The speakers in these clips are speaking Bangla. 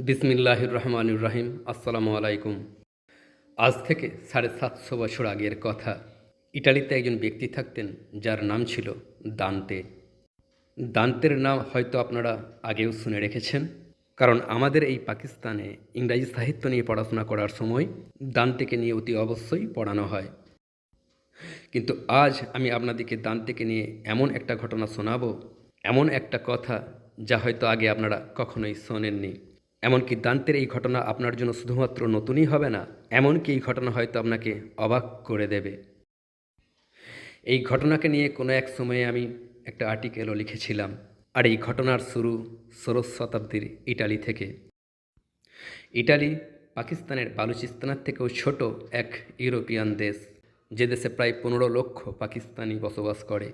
বিসমিল্লাহির রহমানুর রাহিম। আসসালামু আলাইকুম। আজ থেকে সাড়ে সাতশো বছর আগের কথা। ইটালিতে একজন ব্যক্তি থাকতেন, যার নাম ছিল দান্তে। দান্তের নাম হয়তো আপনারা আগেও শুনে রেখেছেন। কারণ আমাদের এই পাকিস্তানে ইংরাজি সাহিত্য নিয়ে পড়াশোনা করার সময় দান্তেকে নিয়ে অতি অবশ্যই পড়ানো হয়। কিন্তু আজ আমি আপনাদেরকে দান্তেকে নিয়ে এমন একটা ঘটনা শোনাবো, এমন একটা কথা যা হয়তো আগে আপনারা কখনোই শোনেননি। এমনকি দান্তের এই ঘটনা আপনার জন্য শুধুমাত্র নতুনই হবে না, এমনকি এই ঘটনা হয়তো আপনাকে অবাক করে দেবে। এই ঘটনাকে নিয়ে কোনো এক সময়ে আমি একটা আর্টিকেলও লিখেছিলাম, আর এই ঘটনার শুরু ষোড়শ শতাব্দীর ইটালি থেকে। ইটালি পাকিস্তানের বালুচিস্তানের থেকেও ছোট এক ইউরোপিয়ান দেশ, যে দেশে প্রায় পনেরো লক্ষ পাকিস্তানি বসবাস করে।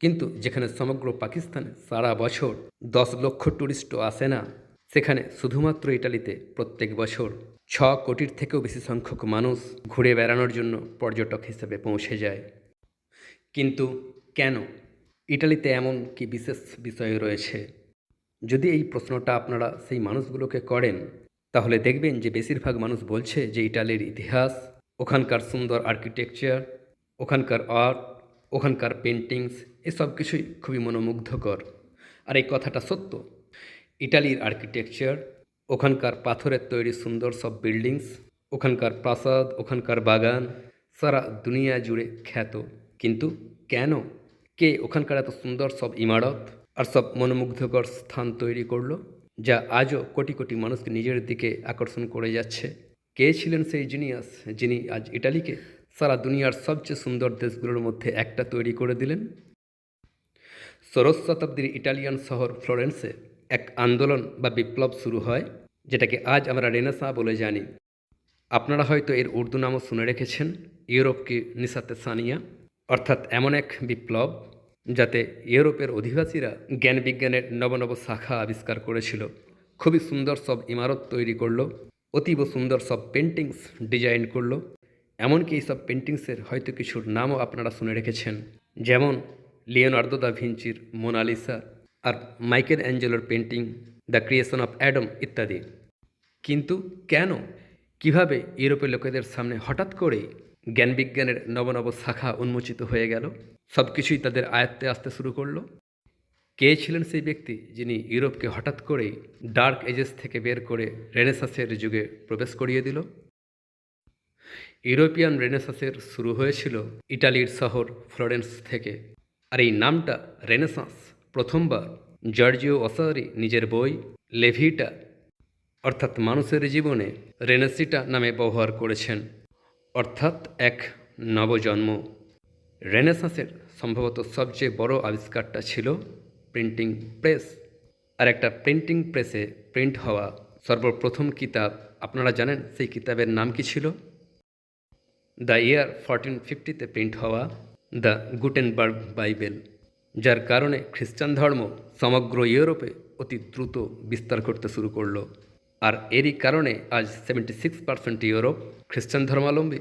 কিন্তু যেখানে সমগ্র পাকিস্তানে সারা বছর দশ লক্ষ ট্যুরিস্টও আসে না সেখানে শুধুমাত্র ইটালিতে প্রত্যেক বছর ছ কোটির থেকেও বেশি সংখ্যক মানুষ ঘুরে বেড়ানোর জন্য পর্যটক হিসেবে পৌঁছে যায়। কিন্তু কেন? ইটালিতে এমন কি বিশেষ বিষয় রয়েছে? যদি এই প্রশ্নটা আপনারা সেই মানুষগুলোকে করেন, তাহলে দেখবেন যে বেশিরভাগ মানুষ বলছে যে ইটালির ইতিহাস, ওখানকার সুন্দর আর্কিটেকচার, ওখানকার আর্ট, ওখানকার পেন্টিংস এসব কিছুই খুবই মনোমুগ্ধকর। আর এই কথাটা সত্য? ইটালির আর্কিটেকচার, ওখানকার পাথরের তৈরি সুন্দর সব বিল্ডিংস, ওখানকার প্রাসাদ, ওখানকার বাগান, সারা দুনিয়া জুড়ে খ্যাত। কিন্তু কেন? কে ওখানকার এত সুন্দর সব ইমারত আর সব মনোমুগ্ধকর স্থান তৈরি করল, যা আজও কোটি কোটি মানুষকে নিজের দিকে আকর্ষণ করে যাচ্ছে? কে ছিলেন সেই জিনিয়াস যিনি আজ ইটালিকে, সারা দুনিয়ার সবচেয়ে সুন্দর দেশগুলোর মধ্যে একটা তৈরি করে দিলেন? ষোড়শ শতাব্দীর ইটালিয়ান শহর ফ্লোরেন্সে এক আন্দোলন বা বিপ্লব শুরু হয়, যেটাকে আজ আমরা রেনেসা বলে জানি। আপনারা হয়তো এর উর্দু নামও শুনে রেখেছেন, ইউরোপকে নিসাতে সানিয়া। অর্থাৎ এমন এক বিপ্লব, যাতে ইউরোপের অধিবাসীরা জ্ঞান বিজ্ঞানের নবনব শাখা আবিষ্কার করেছিল। খুবই সুন্দর সব ইমারত তৈরি করল, অতীব সুন্দর সব পেন্টিংস ডিজাইন করল। এমনকি এই সব পেন্টিংসের হয়তো কিছুর নামও আপনারা শুনে রেখেছেন, যেমন লিওনার্দো দা ভিঞ্চির মোনালিসা আর মাইকেল অ্যাঞ্জেলোর painting, the creation of Adam ইত্যাদি। কিন্তু কেন? কীভাবে ইউরোপের লোকেদের সামনে হঠাৎ করেই জ্ঞানবিজ্ঞানের নবনব শাখা উন্মোচিত হয়ে গেল? সব কিছুই তাদের আয়ত্তে আসতে শুরু করল। কে ছিলেন সেই ব্যক্তি যিনি ইউরোপকে হঠাৎ করেই ডার্ক এজেস থেকে বের করে রেনেসাসের যুগে প্রবেশ করিয়ে দিল? ইউরোপিয়ান রেনেসাসের শুরু হয়েছিল ইটালির শহর ফ্লোরেন্স থেকে। আর এই নামটা রেনেসাঁস। প্রথমবার জর্জিও অসারি নিজের বই লেভিটা অর্থাৎ মানুষের জীবনে রেনেসিটা নামে ব্যবহার করেছেন, অর্থাৎ এক নবজন্ম। রেনেসাঁসের সম্ভবত সবচেয়ে বড় আবিষ্কারটা ছিল প্রিন্টিং প্রেস আর একটা প্রিন্টিং প্রেসে প্রিন্ট হওয়া সর্বপ্রথম কিতাব, আপনারা জানেন সেই কিতাবের নাম কি ছিল? দ্য ইয়ার ফরটিন ফিফটিতে প্রিন্ট হওয়া দ্য গুটেনবার্গ বাইবেল যার কারণে খ্রিস্টান ধর্ম সমগ্র ইউরোপে অতি দ্রুত বিস্তার করতে শুরু করল। আর এরই কারণে আজ সেভেন্টি সিক্স পার্সেন্ট ইউরোপ খ্রিস্টান ধর্মাবলম্বী।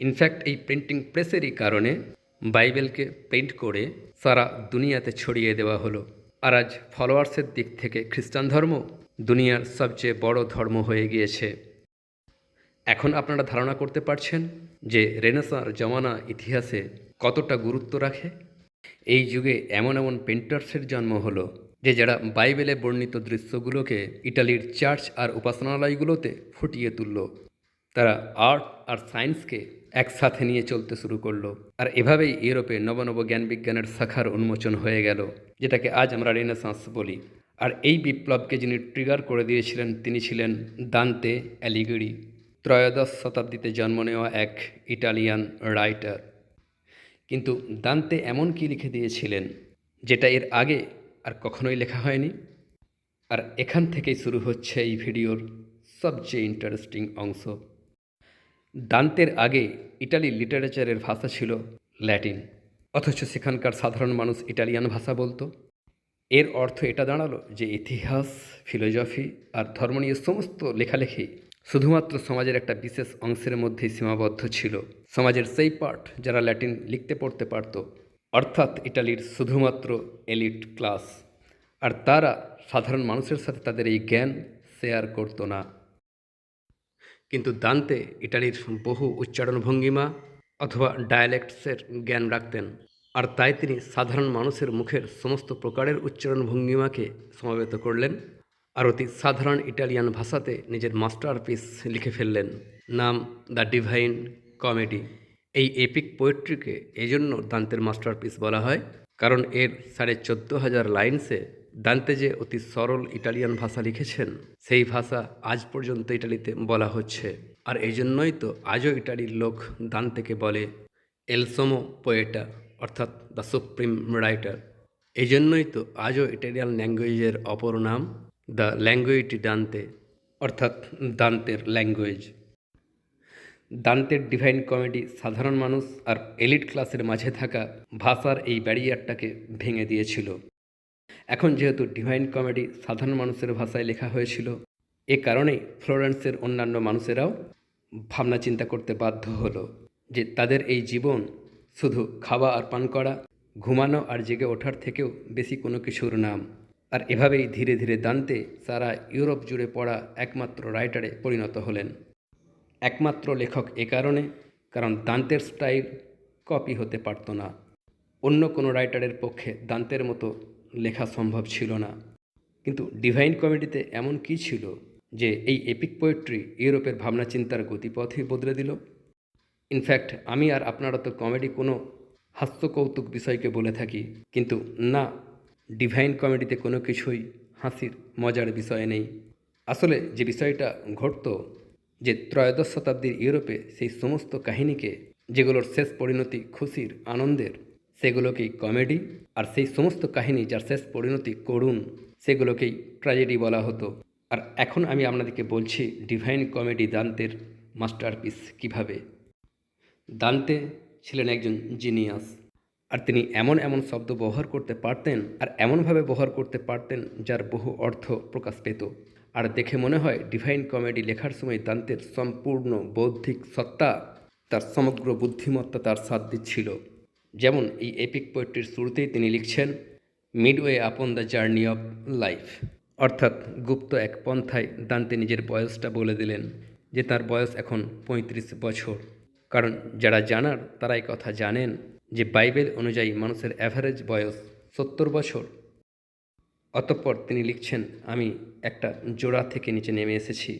ইনফ্যাক্ট এই প্রিন্টিং প্রেসেরই কারণে বাইবেলকে প্রিন্ট করে সারা দুনিয়াতে ছড়িয়ে দেওয়া হলো। আর আজ ফলোয়ার্সের দিক থেকে খ্রিস্টান ধর্ম দুনিয়ার সবচেয়ে বড় ধর্ম হয়ে গিয়েছে। এখন আপনারা ধারণা করতে পারছেন যে রেনেসার জমানা ইতিহাসে কতটা গুরুত্ব রাখে? এই যুগে এমন এমন পেন্টার্সের জন্ম হলো যে যারা বাইবেলে বর্ণিত দৃশ্যগুলোকে ইটালির চার্চ আর উপাসনালয়গুলোতে ফুটিয়ে তুলল। তারা আর্ট আর সায়েন্সকে একসাথে নিয়ে চলতে শুরু করল। আর এভাবেই ইউরোপে নবনব জ্ঞান বিজ্ঞানের শাখার উন্মোচন হয়ে গেল, যেটাকে আজ আমরা রেনেসাঁস বলি। আর এই বিপ্লবকে যিনি ট্রিগার করে দিয়েছিলেন, তিনি ছিলেন দান্তে অ্যালিগিরি। ত্রয়োদশ শতাব্দীতে জন্ম নেওয়া এক ইটালিয়ান রাইটার কিন্তু দান্তে এমন কি লিখে দিয়েছিলেন যেটা এর আগে আর কখনোই লেখা হয়নি? আর এখান থেকেই শুরু হচ্ছে এই ভিডিওর সবচেয়ে ইন্টারেস্টিং অংশ। দান্তের আগে ইটালি লিটারেচারের ভাষা ছিল ল্যাটিন, অথচ সেখানকার সাধারণ মানুষ ইটালিয়ান ভাষা বলতো। এর অর্থ এটা দাঁড়াল যে ইতিহাস, ফিলোজফি আর ধর্ম নিয়ে সমস্ত লেখালেখি শুধুমাত্র সমাজের একটা বিশেষ অংশের মধ্যেই সীমাবদ্ধ ছিল। সমাজের সেই পার্ট যারা ল্যাটিন লিখতে পড়তে পারত, অর্থাৎ ইটালির শুধুমাত্র এলিট ক্লাস। আর তারা সাধারণ মানুষের সাথে তাদের এই জ্ঞান শেয়ার করতো না। কিন্তু দান্তে ইটালির বহু উচ্চারণ ভঙ্গিমা অথবা ডায়ালেক্টসের জ্ঞান রাখতেন। আর তাই তিনি সাধারণ মানুষের মুখের সমস্ত প্রকারের উচ্চারণ ভঙ্গিমাকে সমাবেত করলেন। আর অতি সাধারণ ইটালিয়ান ভাষাতে নিজের মাস্টারপিস লিখে ফেললেন। নাম দ্য ডিভাইন কমেডি। এই এপিক পোয়েট্রিকে এজন্য দান্তের মাস্টারপিস বলা হয়, কারণ এর সাড়ে চোদ্দ হাজার লাইনসে দান্তে যে অতি সরল ইটালিয়ান ভাষা লিখেছেন, সেই ভাষা আজ পর্যন্ত ইটালিতে বলা হচ্ছে। আর এই জন্যই তো আজও ইটালির লোক দান্তেকে বলে এলসোমো পোয়েটা অর্থাৎ দ্য সুপ্রিম রাইটার এই জন্যই তো আজও ইটালিয়ান ল্যাঙ্গুয়েজের অপর নাম দ্য ল্যাঙ্গুয়েজটি দান্তে, অর্থাৎ দান্তের ল্যাঙ্গুয়েজ। দান্তের ডিভাইন কমেডি সাধারণ মানুষ আর এলিট ক্লাসের মাঝে থাকা ভাষার এই ব্যারিয়ারটাকে ভেঙে দিয়েছিল। এখন যেহেতু ডিভাইন কমেডি সাধারণ মানুষের ভাষায় লেখা হয়েছিল, এ কারণেই ফ্লোরেন্সের অন্যান্য মানুষেরাও ভাবনা চিন্তা করতে বাধ্য হলো যে তাদের এই জীবন শুধু খাওয়া আর পান করা, ঘুমানো আর জেগে ওঠার থেকেও বেশি কোনো কিছুর নাম। আর এভাবেই ধীরে ধীরে দান্তে সারা ইউরোপ জুড়ে পড়া একমাত্র রাইটারে পরিণত হলেন। একমাত্র লেখক এ কারণে, কারণ দান্তের স্টাইল কপি হতে পারত না। অন্য কোনো রাইটারের পক্ষে দান্তের মতো লেখা সম্ভব ছিল না। কিন্তু ডিভাইন কমেডিতে এমন কি ছিল যে এই এপিক পোয়েট্রি ইউরোপের ভাবনা চিন্তার গতিপথই বদলে দিল? ইনফ্যাক্ট আমি আর আপনারা তো কমেডি কোনো হাস্যকৌতুক বিষয়কে বলে থাকি, কিন্তু না ডিভাইন কমেডিতে কোনো কিছুই হাসির মজার বিষয় নেই। আসলে যে বিষয়টা ঘটতো, যে ত্রয়োদশ শতাব্দীর ইউরোপে সেই সমস্ত কাহিনীকে, যেগুলোর শেষ পরিণতি খুশির আনন্দের, সেগুলোকেই কমেডি, আর সেই সমস্ত কাহিনী যার শেষ পরিণতি করুণ, সেগুলোকেই ট্র্যাজেডি বলা হতো। আর এখন আমি আপনাদেরকে বলছি ডিভাইন কমেডি দান্তের মাস্টারপিস কীভাবে? দান্তে ছিলেন একজন জিনিয়াস। আর তিনি এমন এমন শব্দ ব্যবহার করতে পারতেন আর এমনভাবে ব্যবহার করতে পারতেন যার বহু অর্থ প্রকাশ পেত। আর দেখে মনে হয় ডিভাইন কমেডি লেখার সময় দান্তের সম্পূর্ণ বৌদ্ধিক সত্তা, তার সমগ্র বুদ্ধিমত্তা তার সাথ দিচ্ছিল। যেমন এই এপিক পোয়েট্রির শুরুতেই তিনি লিখছেন, midway upon the journey of life. অর্থাৎ গুপ্ত এক পন্থায় দান্তে নিজের বয়সটা বলে দিলেন, যে তার বয়স এখন পঁয়ত্রিশ বছর। কারণ যারা জানার তারা এই কথা জানেন। যে বাইবেল অনুযায়ী মানুষের অ্যাভারেজ বয়স সত্তর বছর। অতঃপর তিনি লিখছেন, আমি একটা জোড়া থেকে নিচে নেমে এসেছি।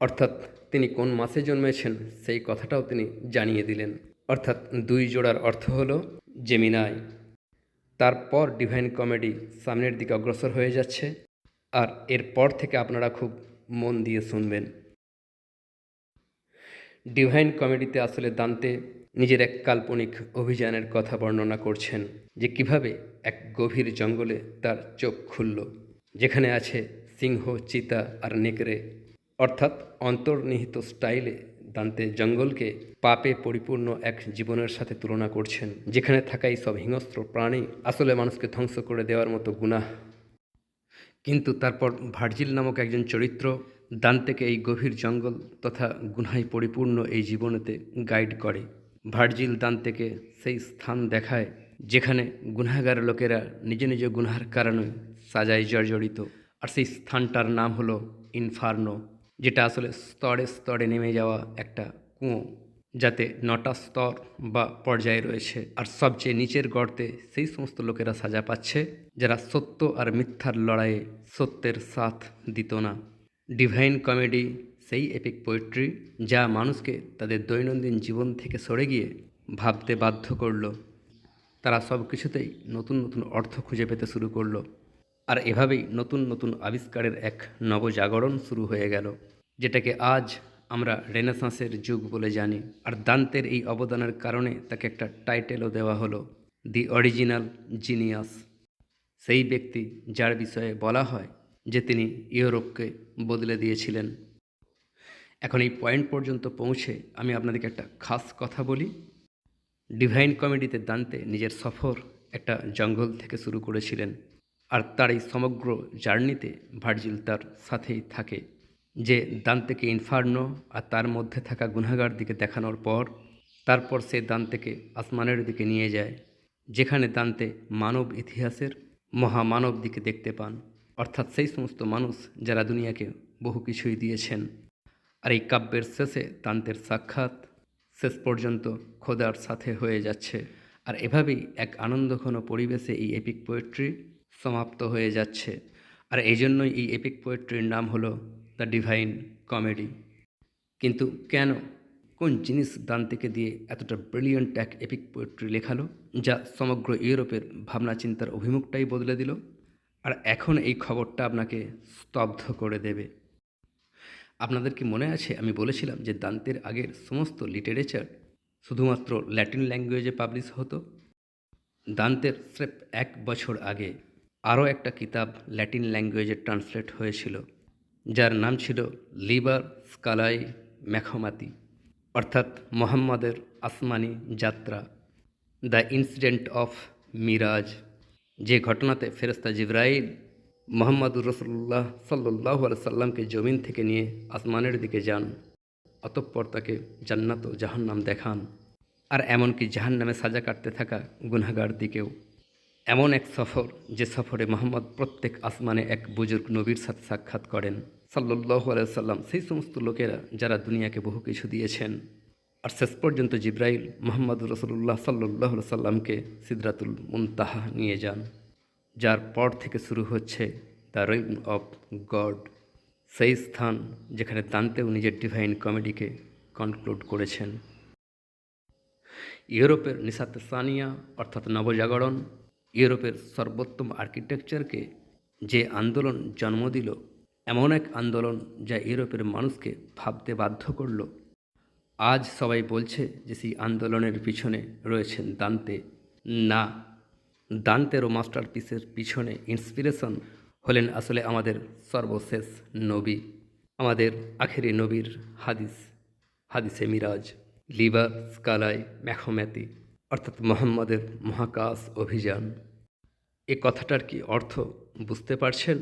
অর্থাৎ তিনি কোন মাসে জন্মেছেন সেই কথাটাও তিনি জানিয়ে দিলেন। অর্থাৎ দুই জোড়ার অর্থ হলো জেমিনাই। তারপর ডিভাইন কমেডি সামনের দিকে অগ্রসর হয়ে যাচ্ছে, আর এরপর থেকে আপনারা খুব মন দিয়ে শুনবেন। ডিভাইন কমেডিতে আসলে দান্তে নিজের এক কাল্পনিক অভিযানের কথা বর্ণনা করছেন যে কীভাবে এক গভীর জঙ্গলে তার চোখ খুলল, যেখানে আছে সিংহ, চিতা আর নেকড়ে। অর্থাৎ অন্তর্নিহিত স্টাইলে দান্তে জঙ্গলকে পাপে পরিপূর্ণ এক জীবনের সাথে তুলনা করছেন, যেখানে থাকা এই সব হিংস্র প্রাণী আসলে মানুষকে ধ্বংস করে দেওয়ার মতো গুনাহ। কিন্তু তারপর ভার্জিল নামক একজন চরিত্র দান্তেকে এই গভীর জঙ্গল তথা গুনহায় পরিপূর্ণ এই জীবনেতে গাইড করে। ভার্জিল দান্তেকে সেই স্থান দেখায়, যেখানে গুনাগার লোকেরা নিজ নিজ গুনহার কারণে সাজায় জর্জরিত। আর সেই স্থানটার নাম হলো ইনফার্নো, যেটা আসলে স্তরে স্তরে নেমে যাওয়া একটা কুঁয়ো, যাতে নটা স্তর বা পর্যায়ে রয়েছে। আর সবচেয়ে নিচের গর্তে সেই সমস্ত লোকেরা সাজা পাচ্ছে, যারা সত্য আর মিথ্যার লড়াইয়ে সত্যের সাথ দিত না। ডিভাইন কমেডি সেই এপিক পোয়েট্রি যা মানুষকে তাদের দৈনন্দিন জীবন থেকে সরে গিয়ে ভাবতে বাধ্য করল। তারা সব কিছুতেই নতুন নতুন অর্থ খুঁজে পেতে শুরু করল। আর এভাবেই নতুন নতুন আবিষ্কারের এক নবজাগরণ শুরু হয়ে গেল, যেটাকে আজ আমরা রেনেসাঁসের যুগ বলে জানি। আর দান্তের এই অবদানের কারণে তাকে একটা টাইটেলও দেওয়া হলো, দি অরিজিনাল জিনিয়াস সেই ব্যক্তি যার বিষয়ে বলা হয় যে তিনি ইউরোপকে বদলে দিয়েছিলেন। এখন এই পয়েন্ট পর্যন্ত পৌঁছে আমি আপনাদেরকে একটা খাস কথা বলি। ডিভাইন কমেডিতে দান্তে নিজের সফর একটা জঙ্গল থেকে শুরু করেছিলেন আর তার এই সমগ্র জার্নিতে ভার্জিল তার সাথেই থাকে, যে দান্তেকে ইনফার্নো আর তার মধ্যে থাকা গুনাগার দিকে দেখানোর পর তারপর সে দান্তেকে আসমানের দিকে নিয়ে যায়, যেখানে দান্তে মানব ইতিহাসের মহামানব দিকে দেখতে পান। অর্থাৎ সেই সমস্ত মানুষ যারা দুনিয়াকে বহু কিছুই দিয়েছেন। আর এই কাব্যের শেষে তান্তের সাক্ষাৎ শেষ পর্যন্ত খোদার সাথে হয়ে যাচ্ছে। আর এভাবেই এক আনন্দঘন পরিবেশে এই এপিক পোয়েট্রি সমাপ্ত হয়ে যাচ্ছে। আর এই জন্যই এই এপিক পোয়েট্রির নাম হলো দ্য ডিভাইন কমেডি কিন্তু কেন, কোন জিনিস দান্তেকে দিয়ে এতটা ব্রিলিয়েন্ট এক এপিক পোয়েট্রি লেখালো, যা সমগ্র ইউরোপের ভাবনা চিন্তার অভিমুখটাই বদলে দিল? আর এখন এই খবরটা আপনাকে স্তব্ধ করে দেবে। আপনাদের কি মনে আছে? আমি বলেছিলাম যে দান্তের আগের সমস্ত লিটারেচার শুধুমাত্র ল্যাটিন ল্যাঙ্গুয়েজে পাবলিশ হতো। দান্তের স্রেফ এক বছর আগে আরও একটা কিতাব ল্যাটিন ল্যাঙ্গুয়েজে ট্রান্সলেট হয়েছিল, যার নাম ছিল লিবার স্কালাই ম্যাখমাতি, অর্থাৎ মোহাম্মদের আসমানি যাত্রা, দ্য ইনসিডেন্ট অফ মিরাজ, যে ঘটনাতে ফেরেস্তা জিব্রাইল মোহাম্মদুর রসুল্লাহ সাল্লাহ সাল্লামকে জমিন থেকে নিয়ে আসমানের দিকে যান, অতঃপর তাকে জান্নাত ও জাহান্নাম দেখান। আর এমনকি জাহান্নামে সাজা কাটতে থাকা গুনাগার দিকেও। এমন এক সফর, যে সফরে মোহাম্মদ প্রত্যেক আসমানে এক বুজুর্গ নবীর সাথে সাক্ষাৎ করেন। সাল্লাহ সাল্লাম সেই সমস্ত লোকেরা যারা দুনিয়াকে বহু কিছু দিয়েছেন। আর শেষ পর্যন্ত জিব্রাইল মোহাম্মদ রসুল্লাহ সাল্লাহ সাল্লামকে সিদরাতুল মুনতাহা নিয়ে যান। যার পর থেকে শুরু হচ্ছে দ্য রিম অফ গড, সেই স্থান যেখানে দান্তেও নিজের ডিভাইন কমেডিকে কনক্লুড করেছেন। ইউরোপের নিসাত সানিয়া, অর্থাৎ নবজাগরণ, ইউরোপের সর্বোত্তম আর্কিটেকচারকে যে আন্দোলন জন্ম দিল, এমন এক আন্দোলন যা ইউরোপের মানুষকে ভাবতে বাধ্য করল। আজ সবাই বলছে যে সেই আন্দোলনের পিছনে রয়েছেন দান্তে না দান্তের মাস্টারপিসের পিছনে ইন্সপিরেশন হলেন আসলে আমাদের সর্বশেষ নবী, আমাদের আখেরি নবীর হাদিস, হাদিসে মিরাজ লিবার স্কালাই ম্যাখোম্যাতি অর্থাৎ মোহাম্মদের মহাকাশ অভিযান। এ কথাটার কি অর্থ বুঝতে পারছেন?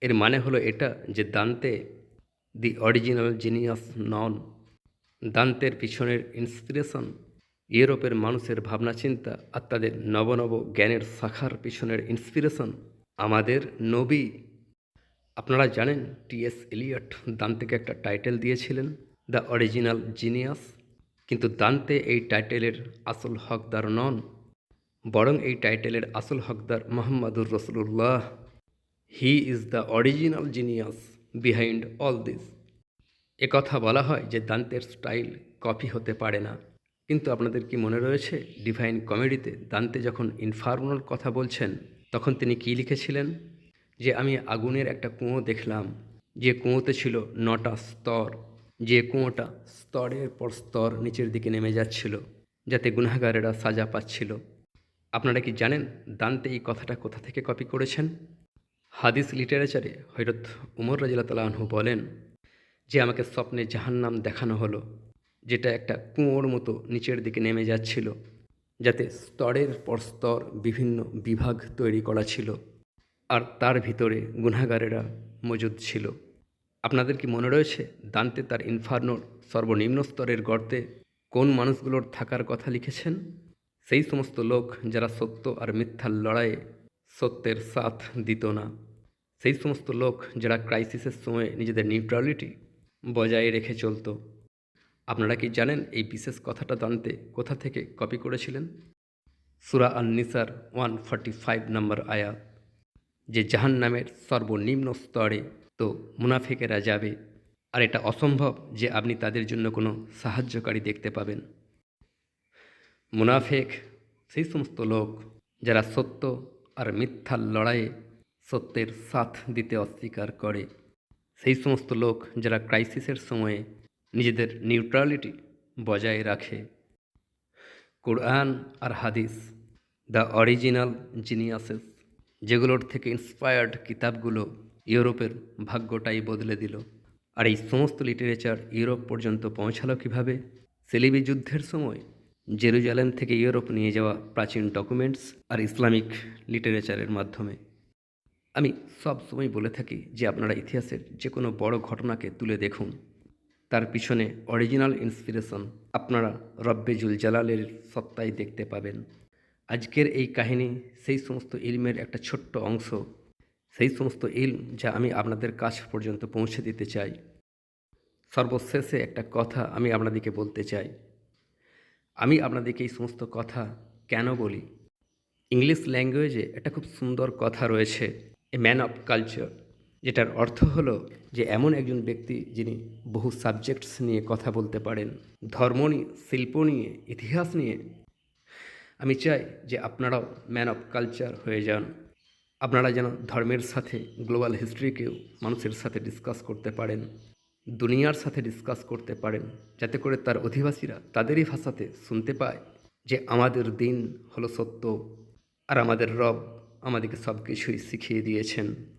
এর মানে হলো এটা যে দান্তে দি অরিজিনাল জিনিয়াস নন দান্তের পিছনের ইন্সপিরেশন ইউরোপের মানুষের ভাবনা, চিন্তা আর তাদের নবনব জ্ঞানের শাখার পিছনের ইন্সপিরেশন আমাদের নবী। আপনারা জানেন টিএস এলিয়ট দান্তেকে একটা টাইটেল দিয়েছিলেন দ্য অরিজিনাল জিনিয়াস কিন্তু দান্তে এই টাইটেলের আসল হকদার নন, বরং এই টাইটেলের আসল হকদার মোহাম্মদুর রসুল্লাহ he is the original genius behind all this কথা বলা হয় যে দান্তের স্টাইল কপি হতে পারে না। কিন্তু আপনাদের কি মনে রয়েছে? ডিভাইন কমেডিতে দান্তে যখন ইনফার্মনাল কথা বলছেন, তখন তিনি কি লিখেছিলেন? যে আমি আগুনের একটা কুঁয়ো দেখলাম, যে কুঁয়োতে ছিল নটা স্তর, যে কুঁয়োটা স্তরের পর স্তর নিচের দিকে নেমে যাচ্ছিল, যাতে গুনাগারেরা সাজা পাচ্ছিল। আপনারা কি জানেন দান্তে এই কথাটা কোথা থেকে কপি করেছেন? হাদিস লিটারেচারে হজরত উমর রাজিল্লা তালাহু বলেন, যে আমাকে স্বপ্নে জাহান্নাম দেখানো হলো যেটা একটা কুঁয়োর মতো নিচের দিকে নেমে যাচ্ছিল, যাতে স্তরের পর স্তর বিভিন্ন বিভাগ তৈরি করা ছিল আর তার ভিতরে গুনাগারেরা মজুদ ছিল। আপনাদের কি মনে রয়েছে দান্তে তার ইনফার্নোর সর্বনিম্ন স্তরের গর্তে কোন মানুষগুলোর থাকার কথা লিখেছেন? সেই সমস্ত লোক যারা সত্য আর মিথ্যার লড়াইয়ে সত্যের সাথ দিত না। সেই সমস্ত লোক যারা ক্রাইসিসের সময় নিজেদের নিউট্রালিটি বজায় রেখে চলতো। আপনারা কি জানেন এই বিশেষ কথাটা জানতে কোথা থেকে কপি করেছিলেন? সুরা আন নিসার ওয়ান ফর্টি ফাইভ নম্বর আয়াত। যে জাহান নামের সর্বনিম্ন স্তরে তো মুনাফিকেরা যাবে, আর এটা অসম্ভব যে আপনি তাদের জন্য কোনো সাহায্যকারী দেখতে পাবেন। মুনাফেক সেই সমস্ত লোক যারা সত্য আর মিথ্যার লড়াইয়ে সত্যের সাথ দিতে অস্বীকার করে। সেই সমস্ত লোক যারা ক্রাইসিসের সময়ে নিজেদের নিউট্রালিটি বজায় রাখে। কোরআন আর হাদিস দ্য অরিজিনাল জিনিয়াসেস যেগুলোর থেকে ইন্সপায়ার্ড কিতাবগুলো ইউরোপের ভাগ্যটাই বদলে দিল। আর এই সমস্ত লিটারেচার ইউরোপ পর্যন্ত পৌঁছালো কীভাবে? সেলিবি যুদ্ধের সময় জেরুজালেম থেকে ইউরোপ নিয়ে যাওয়া প্রাচীন ডকুমেন্টস আর ইসলামিক লিটারেচারের মাধ্যমে। আমি সব সময় বলে থাকি যে আপনারা ইতিহাসের যে কোনো বড় ঘটনাকে তুলে দেখুন। তার পিছনে অরিজিনাল ইন্সপিরেশন আপনারা রব্বেজুল জালালের সত্তায় দেখতে পাবেন। আজকের এই কাহিনী সেই সমস্ত ইলমের একটা ছোট্ট অংশ, সেই সমস্ত ইলম যা আমি আপনাদের কাছ পর্যন্ত পৌঁছে দিতে চাই। সর্বশেষে একটা কথা আমি আপনাদেরকে বলতে চাই। আমি আপনাদেরকে এই সমস্ত কথা কেন বলি? ইংলিশ ল্যাঙ্গুয়েজে একটা খুব সুন্দর কথা রয়েছে এ ম্যান অফ কালচার যেটার অর্থ হলো যে এমন একজন ব্যক্তি যিনি বহু সাবজেক্টস নিয়ে কথা বলতে পারেন, ধর্ম নিয়ে, শিল্প নিয়ে, ইতিহাস নিয়ে। আমি চাই যে আপনারাও ম্যান অফ কালচার হয়ে যান। আপনারা যেন ধর্মের সাথে গ্লোবাল হিস্ট্রিকেও মানুষের সাথে ডিসকাস করতে পারেন, দুনিয়ার সাথে ডিসকাস করতে পারেন, যাতে করে তার অধিবাসীরা তাদেরই ভাষাতে শুনতে পায় যে আমাদের দিন হলো সত্য, আর আমাদের রব আমাদেরকে সব কিছুই শিখিয়ে দিয়েছেন।